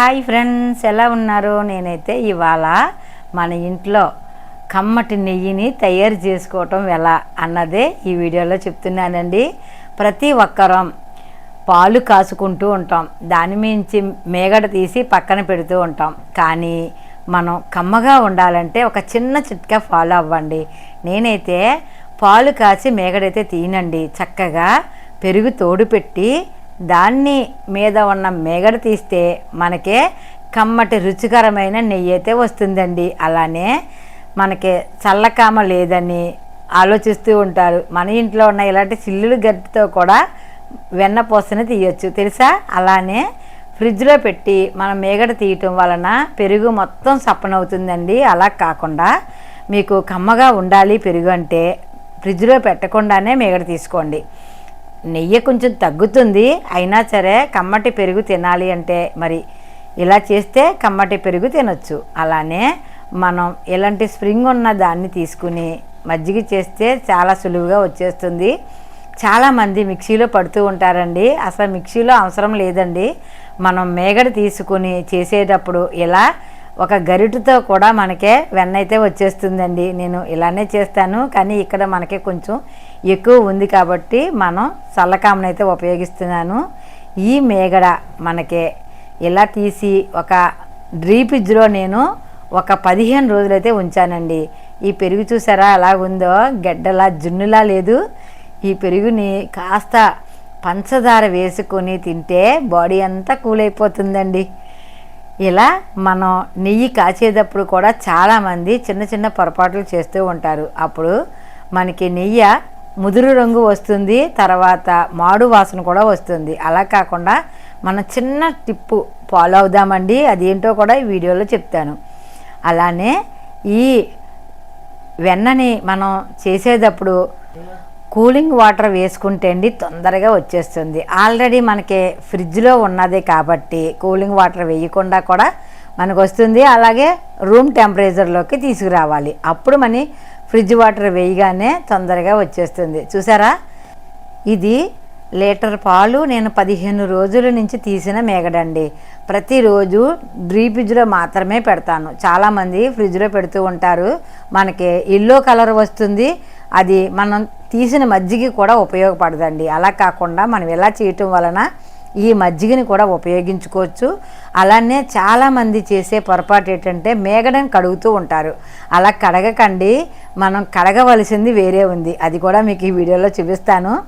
Hi friends ఎలా ఉన్నారు? నేనైతే ఇవాళ మన ఇంట్లో కమ్మటి నెయ్యిని తయారు చేసుకోవటం ఎలా అన్నదే ఈ వీడియోలో చెప్తున్నానండి. ప్రతి ఒక్కరం పాలు కాసుకుంటూ ఉంటాం. దాని మించి మేగడ తీసి పక్కన పెడుతూ ఉంటాం. కానీ మనం కమ్మగా ఉండాలంటే ఒక చిన్న చిట్కా ఫాలో అవ్వండి. నేనైతే పాలు కాచి మేగడైతే తీనండి చక్కగా పెరుగు తోడు పెట్టి దాన్ని మీద ఉన్న మేగడ తీస్తే మనకే కమ్మటి రుచికరమైన నెయ్యి అయితే వస్తుందండి. అలానే మనకి చల్లకామ లేదని ఆలోచిస్తూ ఉంటారు. మన ఇంట్లో ఉన్న ఇలాంటి సిల్లులు గట్టితో కూడా వెన్నపూసని తీయొచ్చు. తెలుసా? అలానే ఫ్రిడ్జ్లో పెట్టి మనం మేగడ తీయటం వలన పెరుగు మొత్తం సప్పనవుతుందండి. అలా కాకుండా మీకు కమ్మగా ఉండాలి పెరుగు అంటే ఫ్రిడ్జ్లో పెట్టకుండానే మేగడ తీసుకోండి. నెయ్యి కొంచెం తగ్గుతుంది అయినా సరే కమ్మటి పెరుగు తినాలి అంటే మరి ఇలా చేస్తే కమ్మటి పెరుగు తినొచ్చు. అలానే మనం ఇలాంటి స్ప్రింగ్ ఉన్న దాన్ని తీసుకుని మజ్జిగ చేస్తే చాలా సులువుగా వచ్చేస్తుంది. చాలామంది మిక్సీలో పడుతూ ఉంటారండి. అసలు మిక్సీలో అవసరం లేదండి. మనం మేగడ తీసుకుని చేసేటప్పుడు ఇలా ఒక గరిటతో కూడా మనకే వెన్న అయితే వచ్చేస్తుందండి. నేను ఇలానే చేస్తాను కానీ ఇక్కడ మనకి కొంచెం ఎక్కువ ఉంది కాబట్టి మనం చల్లకామనైతే ఉపయోగిస్తున్నాను. ఈ మేగడ మనకి ఇలా తీసి ఒక డ్రీ ఫ్రిడ్జ్లో నేను ఒక పదిహేను రోజులైతే ఉంచానండి. ఈ పెరుగు చూసారా ఎలా ఉందో? గడ్డలా జున్నులా లేదు. ఈ పెరుగుని కాస్త పంచదార వేసుకొని తింటే బాడీ అంతా కూల్ అయిపోతుందండి ఇలా మనం నెయ్యి కాచేటప్పుడు కూడా చాలామంది చిన్న చిన్న పొరపాట్లు చేస్తూ ఉంటారు. అప్పుడు మనకి నెయ్యి ముదురు రంగు వస్తుంది తర్వాత మాడు వాసన కూడా వస్తుంది. అలా కాకుండా మనం చిన్న టిప్పు ఫాలో అవుదామండి. అదేంటో కూడా ఈ వీడియోలో చెప్తాను. అలానే ఈ వెన్నని మనం చేసేటప్పుడు కూలింగ్ వాటర్ వేసుకుంటే అండి తొందరగా వచ్చేస్తుంది. ఆల్రెడీ మనకి ఫ్రిడ్జ్లో ఉన్నది కాబట్టి కూలింగ్ వాటర్ వేయకుండా కూడా మనకు వస్తుంది. అలాగే రూమ్ టెంపరేచర్లోకి తీసుకురావాలి. అప్పుడు మన ఫ్రిడ్జ్ వాటర్ వేయగానే తొందరగా వచ్చేస్తుంది. చూసారా? ఇది లీటర్ పాలు నేను పదిహేను రోజుల నుంచి తీసిన మేగడండి. ప్రతిరోజు డ్రీ ఫ్రిడ్జ్లో మాత్రమే పెడతాను. చాలామంది ఫ్రిడ్జ్లో పెడుతూ ఉంటారు. మనకి ఎల్లో కలర్ వస్తుంది. అది మనం తీసిన మజ్జిగ కూడా ఉపయోగపడదండి. అలా కాకుండా మనం ఇలా చేయటం వలన ఈ మజ్జిగని కూడా ఉపయోగించుకోవచ్చు. అలానే చాలామంది చేసే పొరపాటు ఏంటంటే మేగడం కడుగుతూ ఉంటారు. అలా కడగకండి. మనం కడగవలసింది వేరే ఉంది. అది కూడా మీకు ఈ వీడియోలో చూపిస్తాను.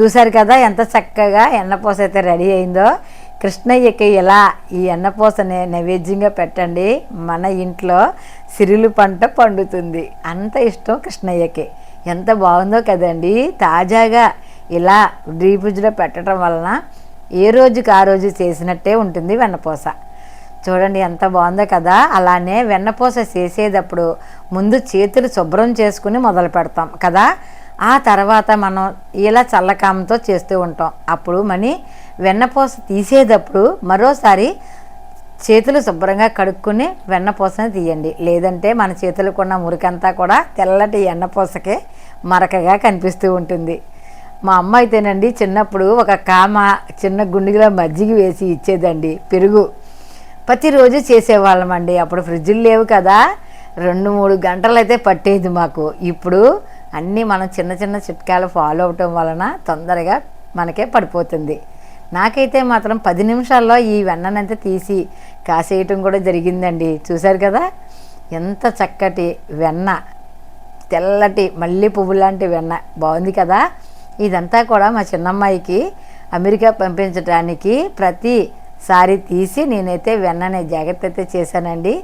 చూశారు కదా ఎంత చక్కగా ఎన్నపూస అయితే రెడీ అయిందో. కృష్ణయ్యకి ఇలా ఈ ఎన్నపూసని నైవేద్యంగా పెట్టండి. మన ఇంట్లో సిరులు పంట పండుతుంది. అంత ఇష్టం కృష్ణయ్యకి. ఎంత బాగుందో కదండి. తాజాగా ఇలా డీ ఫ్రిడ్జ్లో పెట్టడం వలన ఏ రోజుకి ఆ రోజు చేసినట్టే ఉంటుంది వెన్నపూస. చూడండి ఎంత బాగుందో కదా. అలానే వెన్నపూస చేసేటప్పుడు ముందు చేతులు శుభ్రం చేసుకుని మొదలు పెడతాం కదా. ఆ తర్వాత మనం ఇలా చల్లకామంతో చేస్తూ ఉంటాం. అప్పుడు మని వెన్నపూస తీసేటప్పుడు మరోసారి చేతులు శుభ్రంగా కడుక్కుని వెన్నపూసని తీయండి. లేదంటే మన చేతులకు ఉన్న మురికంతా కూడా తెల్లటి ఎన్నపూసకే మరకగా కనిపిస్తూ ఉంటుంది. మా అమ్మ అయితేనండి చిన్నప్పుడు ఒక కామ చిన్న గుండెలో మజ్జిగ వేసి ఇచ్చేదండి పెరుగు. ప్రతిరోజు చేసేవాళ్ళమండి. అప్పుడు ఫ్రిడ్జులు లేవు కదా. రెండు మూడు గంటలు అయితే పట్టేది మాకు. ఇప్పుడు అన్నీ మనం చిన్న చిన్న చిట్కాలు ఫాలో అవటం వలన తొందరగా మనకే పడిపోతుంది. నాకైతే మాత్రం పది నిమిషాల్లో ఈ వెన్ననంతా తీసి కాసేయటం కూడా జరిగిందండి. చూశారు కదా? ఎంత చక్కటి వెన్న. తెల్లటి మల్లె పువ్వు లాంటి వెన్న. బాగుంది కదా? ఇదంతా కూడా మా చిన్నమ్మాయికి అమెరికా పంపించడానికి ప్రతిసారి తీసి నేనైతే వెన్ననే జాగ్రత్త అయితే చేశానండి.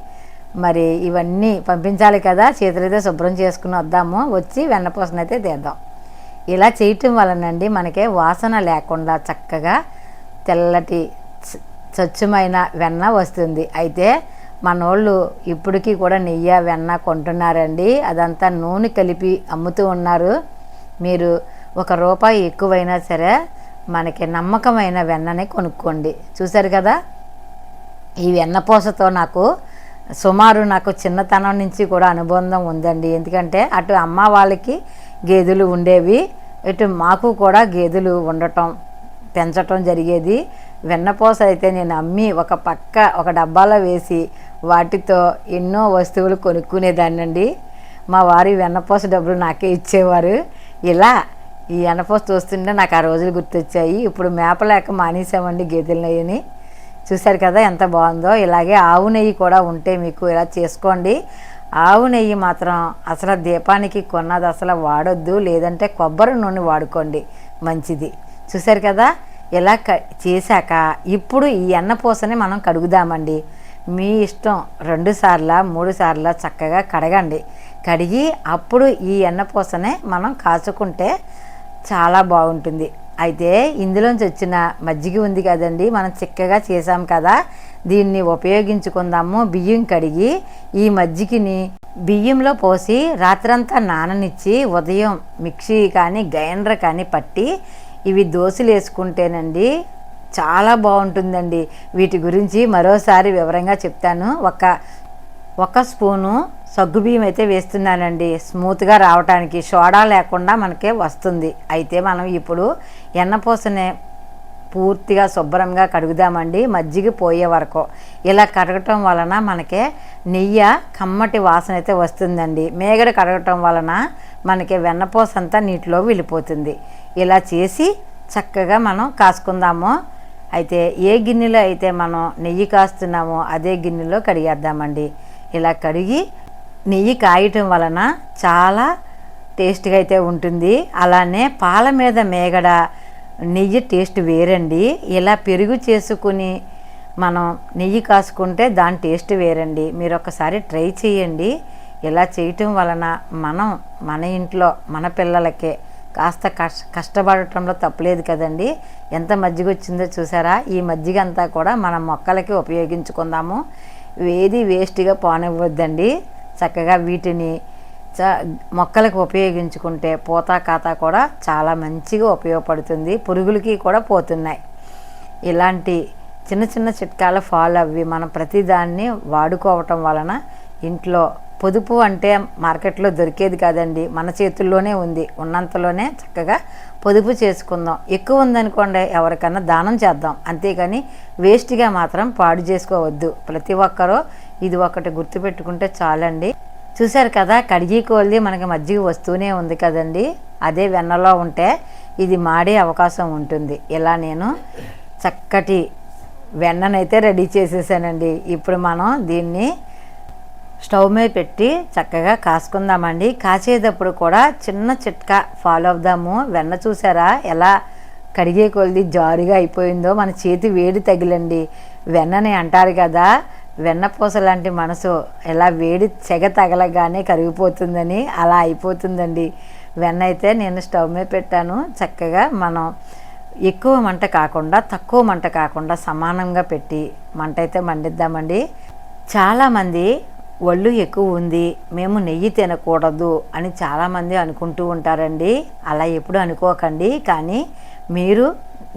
మరి ఇవన్నీ పంపించాలి కదా చేతులైతే శుభ్రం చేసుకుని వద్దాము వచ్చి వెన్నపూసనైతే తీద్దాం. ఇలా చేయటం వలనండి మనకే వాసన లేకుండా చక్కగా తెల్లటి స్వచ్ఛమైన వెన్న వస్తుంది. అయితే మనోళ్ళు ఇప్పటికీ కూడా నెయ్యి వెన్న కొంటున్నారండి. అదంతా నూనె కలిపి అమ్ముతూ ఉన్నారు. మీరు ఒక రూపాయి ఎక్కువైనా సరే మనకి నమ్మకమైన వెన్నని కొనుక్కోండి. చూశారు కదా? ఈ వెన్నపూసతో నాకు సుమారు నాకు చిన్నతనం నుంచి కూడా అనుబంధం ఉందండి. ఎందుకంటే అటు అమ్మ వాళ్ళకి గేదెలు ఉండేవి ఇటు మాకు కూడా గేదెలు ఉండటం పెంచటం జరిగేది. వెన్నపూస అయితే నేను అమ్మి ఒక పక్క ఒక డబ్బాలో వేసి వాటితో ఎన్నో వస్తువులు కొనుక్కునేదాన్నండి. మా వారి వెన్నపూస డబ్బులు నాకే ఇచ్చేవారు. ఇలా ఈ వెన్నపూస చూస్తుంటే నాకు ఆ రోజులు గుర్తొచ్చాయి. ఇప్పుడు మేపలేక మానేసామండి గేదెల నెయ్యిని. చూశారు కదా ఎంత బాగుందో. ఇలాగే ఆవు నెయ్యి కూడా ఉంటే మీకు ఇలా చేసుకోండి. ఆవు నెయ్యి మాత్రం అసలు దీపానికి కొన్నది అసలు వాడొద్దు. లేదంటే కొబ్బరి నూనె వాడుకోండి. మంచిది. చూశారు కదా? ఇలా క చేశాక ఇప్పుడు ఈ ఎన్నపూసని మనం కడుగుదామండి. మీ ఇష్టం రెండు సార్ల మూడు సార్ల చక్కగా కడగండి. కడిగి అప్పుడు ఈ ఎన్నపూసనే మనం కాచుకుంటే చాలా బాగుంటుంది. అయితే ఇందులోంచి వచ్చిన మజ్జిగ ఉంది కదండి మనం చిక్కగా చేసాం కదా దీన్ని ఉపయోగించుకుందాము. బియ్యం కడిగి ఈ మజ్జిగని బియ్యంలో పోసి రాత్రంతా నాననిచ్చి ఉదయం మిక్సీ కానీ గ్రైండర్ కానీ పట్టి ఇవి దోశలు వేసుకుంటేనండి చాలా బాగుంటుందండి. వీటి గురించి మరోసారి వివరంగా చెప్తాను. ఒక ఒక స్పూను సగ్గుబియ్యం అయితే వేస్తున్నానండి. స్మూత్గా రావడానికి సోడా లేకుండా మనకే వస్తుంది. అయితే మనం ఇప్పుడు ఎన్నపూసనే పూర్తిగా శుభ్రంగా కడుగుదామండి. మజ్జిగ పోయే వరకు. ఇలా కడగటం వలన మనకే నెయ్యి కమ్మటి వాసన అయితే వస్తుందండి. మేగడ కడగటం వలన మనకి వెన్నపూస అంతా నీటిలో వెళ్ళిపోతుంది ఇలా చేసి చక్కగా మనం కాసుకుందాము. అయితే ఏ గిన్నెలో అయితే మనం నెయ్యి కాస్తున్నామో అదే గిన్నెలో కడిగేద్దామండి. ఇలా కడిగి నెయ్యి కాయటం వలన చాలా టేస్ట్గా అయితే ఉంటుంది. అలానే పాల మీద మేగడ నెయ్యి టేస్ట్ వేరండి. ఇలా పెరుగు చేసుకుని మనం నెయ్యి కాసుకుంటే దాని టేస్ట్ వేరండి. మీరు ఒకసారి ట్రై చేయండి. ఇలా చేయటం వలన మనం మన ఇంట్లో మన పిల్లలకే కాస్త కష్ట కష్టపడటంలో తప్పలేదు కదండి. ఎంత మజ్జిగ వచ్చిందో చూసారా? ఈ మజ్జిగ అంతా కూడా మన మొక్కలకి ఉపయోగించుకుందాము. ఏది వేస్ట్గా పోనివ్వద్దండి. చక్కగా వీటిని చ మొక్కలకు ఉపయోగించుకుంటే పూత కాతా కూడా చాలా మంచిగా ఉపయోగపడుతుంది. పురుగులకి కూడా పోతున్నాయి. ఇలాంటి చిన్న చిన్న చిట్కాలు ఫాలో అవి మనం ప్రతిదాన్ని వాడుకోవటం వలన ఇంట్లో పొదుపు అంటే మార్కెట్లో దొరికేది కాదండి. మన చేతుల్లోనే ఉంది. ఉన్నంతలోనే చక్కగా పొదుపు చేసుకుందాం. ఎక్కువ ఉందనుకోండి ఎవరికన్నా దానం చేద్దాం. అంతేకాని వేస్ట్గా మాత్రం పాడు చేసుకోవద్దు. ప్రతి ఒక్కరూ ఇది ఒకటి గుర్తుపెట్టుకుంటే చాలండి. చూశారు కదా కడిగి కోల్ది మనకి మజ్జిగ వస్తూనే ఉంది కదండి. అదే వెన్నలో ఉంటే ఇది మాడే అవకాశం ఉంటుంది. ఇలా నేను చక్కటి వెన్ననైతే రెడీ చేసేసానండి. ఇప్పుడు మనం దీన్ని స్టవ్ మీద పెట్టి చక్కగా కాసుకుందామండి. కాచేటప్పుడు కూడా చిన్న చిట్కా ఫాలో అవుదాము. వెన్న చూసారా? ఎలా కడిగే కొలిది జారుగా అయిపోయిందో మన చేతి వేడి తగిలండి. వెన్నని అంటారు కదా వెన్నపూస లాంటి మనసు ఎలా వేడి చెగ తగలగానే కరిగిపోతుందని అలా అయిపోతుందండి. వెన్న అయితే నేను స్టవ్ మీద పెట్టాను. చక్కగా మనం ఎక్కువ మంట కాకుండా తక్కువ మంట కాకుండా సమానంగా పెట్టి మంట అయితే మండిద్దామండి. చాలామంది ఒళ్ళు ఎక్కువ ఉంది మేము నెయ్యి తినకూడదు అని చాలామంది అనుకుంటూ ఉంటారండి. అలా ఎప్పుడు అనుకోకండి. కానీ మీరు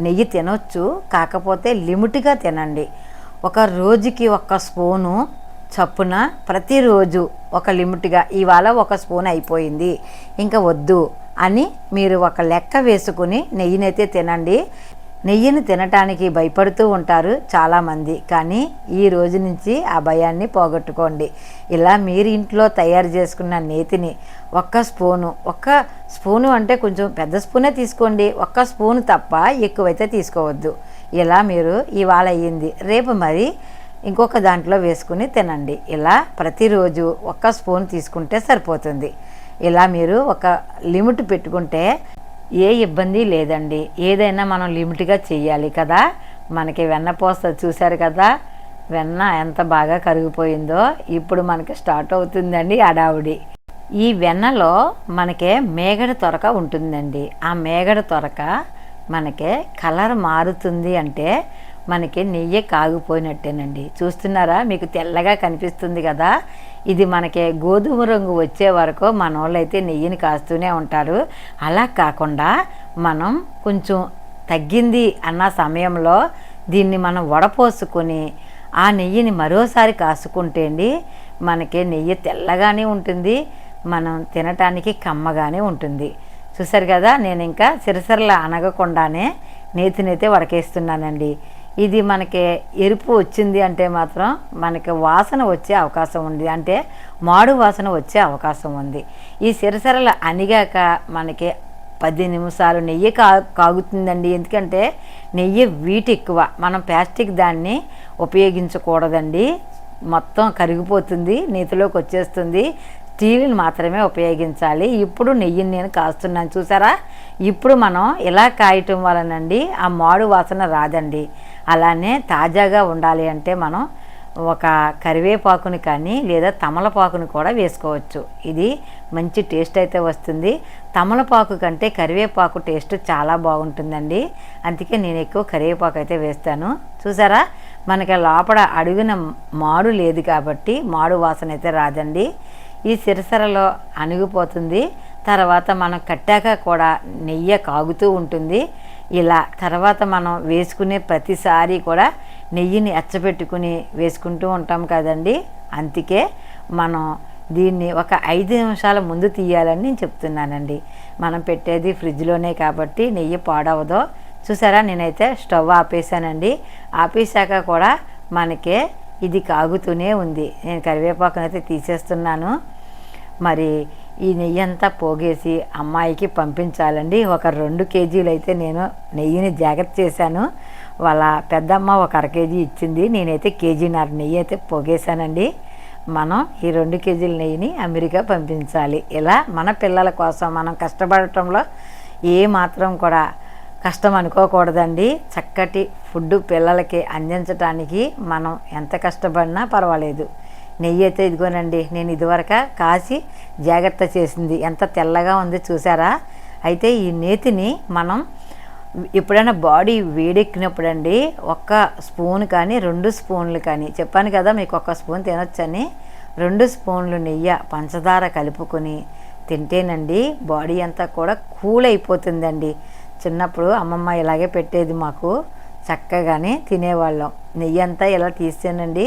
నెయ్యి తినొచ్చు కాకపోతే లిమిట్గా తినండి. ఒక రోజుకి ఒక స్పూను చప్పున ప్రతిరోజు ఒక లిమిట్గా ఇవాళ ఒక స్పూన్ అయిపోయింది ఇంకా వద్దు అని మీరు ఒక లెక్క వేసుకుని నెయ్యినైతే తినండి. నెయ్యిని తినటానికి భయపడుతూ ఉంటారు చాలామంది. కానీ ఈ రోజు నుంచి ఆ భయాన్ని పోగొట్టుకోండి. ఇలా మీరు ఇంట్లో తయారు చేసుకున్న నేతిని ఒక్క స్పూను ఒక్క స్పూను అంటే కొంచెం పెద్ద స్పూనే తీసుకోండి. ఒక్క స్పూను తప్ప ఎక్కువైతే తీసుకోవద్దు. ఇలా మీరు ఇవాళ అయ్యింది. రేపు మరి ఇంకొక దాంట్లో వేసుకుని తినండి. ఇలా ప్రతిరోజు ఒక్క స్పూన్ తీసుకుంటే సరిపోతుంది. ఇలా మీరు ఒక లిమిట్ పెట్టుకుంటే ఏ ఇబ్బంది లేదండి. ఏదైనా మనం లిమిట్గా చేయాలి కదా. మనకి వెన్నపోస్త చూశారు కదా. వెన్న ఎంత బాగా కరిగిపోయిందో ఇప్పుడు మనకి స్టార్ట్ అవుతుందండి అడావుడి ఈ వెన్నలో మనకి మేగడ తొరక ఉంటుందండి. ఆ మేగడ తొరక మనకి కలర్ మారుతుంది అంటే మనకి నెయ్యి కాగిపోయినట్టేనండి. చూస్తున్నారా? మీకు తెల్లగా కనిపిస్తుంది కదా? ఇది మనకి గోధుమ రంగు వచ్చే వరకు మన వాళ్ళైతే నెయ్యిని కాస్తూనే ఉంటారు. అలా కాకుండా మనం కొంచెం తగ్గింది అన్న సమయంలో దీన్ని మనం వడపోసుకొని ఆ నెయ్యిని మరోసారి కాసుకుంటే అండి మనకి నెయ్యి తెల్లగానే ఉంటుంది మనం తినటానికి కమ్మగానే ఉంటుంది. చూసారు కదా? నేను ఇంకా సిరసరలా అనగకుండానే నేతినైతే వడకేస్తున్నానండి. ఇది మనకి ఎరుపు వచ్చింది అంటే మాత్రం మనకి వాసన వచ్చే అవకాశం ఉంది. అంటే మాడు వాసన వచ్చే అవకాశం ఉంది. ఈ సిరసరలు అనిగాక మనకి పది నిమిషాలు నెయ్యి కా కాగుతుందండి. ఎందుకంటే నెయ్యి వీటి ఎక్కువ. మనం ప్లాస్టిక్ దాన్ని ఉపయోగించకూడదండి. మొత్తం కరిగిపోతుంది నీతిలోకి వచ్చేస్తుంది. స్టీల్ని మాత్రమే ఉపయోగించాలి. ఇప్పుడు నెయ్యిని నేను కాస్తున్నాను. చూసారా? ఇప్పుడు మనం ఇలా కాయటం వలనండి ఆ మాడు వాసన రాదండి. అలానే తాజాగా ఉండాలి అంటే మనం ఒక కరివేపాకుని కానీ లేదా తమలపాకుని కూడా వేసుకోవచ్చు. ఇది మంచి టేస్ట్ అయితే వస్తుంది. తమలపాకు కంటే కరివేపాకు టేస్ట్ చాలా బాగుంటుందండి. అందుకే నేను ఎక్కువ కరివేపాకు అయితే వేస్తాను. చూసారా? మనకి లోపల అడుగున మాడు లేదు కాబట్టి మాడు వాసన అయితే రాదండి. ఈ సిరసరలో అణిగిపోతుంది. తర్వాత మనం కట్టాక కూడా నెయ్యి కాగుతూ ఉంటుంది. ఇలా తర్వాత మనం వేసుకునే ప్రతిసారి కూడా నెయ్యిని ఎచ్చబెట్టుకుని వేసుకుంటూ ఉంటాం కదండి. అందుకే మనం దీన్ని ఒక ఐదు నిమిషాల ముందు తీయాలని నేను చెప్తున్నానండి. మనం పెట్టేది ఫ్రిడ్జ్లోనే కాబట్టి నెయ్యి పాడవదో. చూసారా? నేనైతే స్టవ్ ఆపేసానండి ఆపేసాక కూడా మనకే ఇది కాగుతూనే ఉంది. నేను కరివేపాకునైతే తీసేస్తున్నాను. మరి ఈ నెయ్యి అంతా పోగేసి అమ్మాయికి పంపించాలండి. ఒక రెండు కేజీలు అయితే నేను నెయ్యిని జాగ్రత్త చేశాను. వాళ్ళ పెద్దమ్మ ఒక అర కేజీ ఇచ్చింది. నేనైతే కేజీన్నర నెయ్యి అయితే పోగేశానండి. మనం ఈ రెండు కేజీల నెయ్యిని అమెరికా పంపించాలి. ఇలా మన పిల్లల కోసం మనం కష్టపడటంలో ఏ మాత్రం కూడా కష్టం అనుకోకూడదండి. చక్కటి ఫుడ్ పిల్లలకి అందించడానికి మనం ఎంత కష్టపడినా పర్వాలేదు. నెయ్యి అయితే ఇదిగోనండి నేను ఇదివరక కాసి జాగ్రత్త చేసింది. ఎంత తెల్లగా ఉంది చూసారా? అయితే ఈ నేతిని మనం ఎప్పుడైనా బాడీ వేడెక్కినప్పుడండి ఒక్క స్పూన్ కానీ రెండు స్పూన్లు కానీ చెప్పాను కదా మీకు ఒక్క స్పూన్ తినొచ్చని రెండు స్పూన్లు నెయ్యి పంచదార కలుపుకొని తింటేనండి బాడీ అంతా కూడా కూల్ అయిపోతుందండి. చిన్నప్పుడు అమ్మమ్మ ఇలాగే పెట్టేది మాకు చక్కగానే తినేవాళ్ళం. నెయ్యి అంతా ఇలా తీసానండి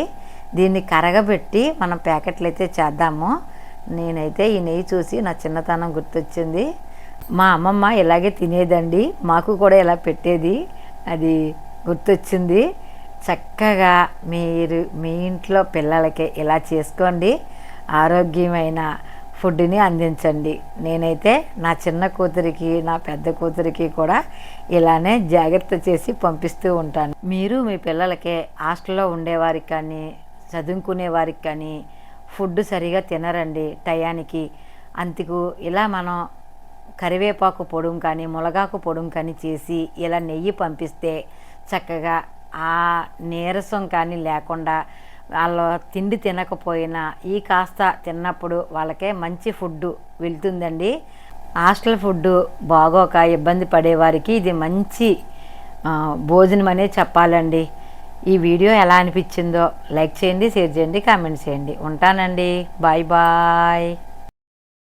దీన్ని కరగబెట్టి మనం ప్యాకెట్లు అయితే చేద్దాము. నేనైతే ఈ నెయ్యి చూసి నా చిన్నతనం గుర్తొచ్చింది. మా అమ్మమ్మ ఇలాగే తినేదండి. మాకు కూడా ఇలా పెట్టేది. అది గుర్తొచ్చింది. చక్కగా మీరు మీ ఇంట్లో పిల్లలకి ఇలా చేసుకోండి. ఆరోగ్యమైన ఫుడ్ని అందించండి. నేనైతే నా చిన్న కూతురికి నా పెద్ద కూతురికి కూడా ఇలానే జాగ్రత్త చేసి పంపిస్తూ ఉంటాను. మీరు మీ పిల్లలకి హాస్టల్లో ఉండేవారికి కానీ చదువుకునే వారికి కానీ ఫుడ్ సరిగా తినరండి టయానికి. అందుకు ఇలా మనం కరివేపాకు పొడుం కానీ మునగాకు పొడుం కానీ చేసి ఇలా నెయ్యి పంపిస్తే చక్కగా ఆ నీరసం కానీ లేకుండా వాళ్ళు తిండి తినకపోయినా ఈ కాస్త తిన్నప్పుడు వాళ్ళకే మంచి ఫుడ్ వెళ్తుందండి. హాస్టల్ ఫుడ్ బాగోక ఇబ్బంది పడేవారికి ఇది మంచి భోజనం అనే చెప్పాలండి. ఈ వీడియో ఎలా అనిపించిందో లైక్ చేయండి షేర్ చేయండి కామెంట్ చేయండి. ఉంటానండి. Bye bye.